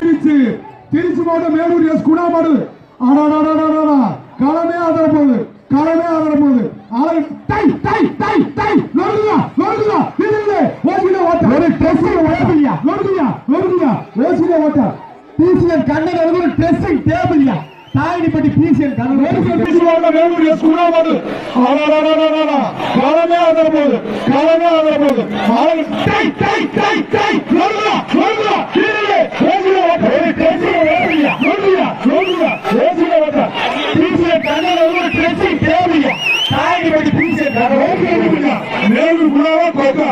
திருச்சி திருச்சி மாவட்டம் மேலூர் எஸ் குணா மாடு ஆடாடாடாடாடா களமே ஆதர போகுது ஆளு டை டை டை டை நொறுங்குயா நொறுங்குயா இல்லை ஓசில ஓட்ட ஒரு டெஸ்டிங் ஓட்டலையா நொறுங்குயா நொறுங்குயா ஓசில ஓட்ட டிசிஎன் கண்ணன் ஒரு டெஸ்டிங் டேபிள்யா தாயினிப்பட்டி பிசிஎன் கண்ணன். திருச்சிவாக மேலூர் எஸ் குணாமது காலமே ஆதர போகுது காலமே ஆதர போகுது ஆளு டை டை டை டை நொறுங்கா டீசில ஒரு டெசி தேவையா தாயடி பட்டி டீசில மேலும் குணாவா கோக்கா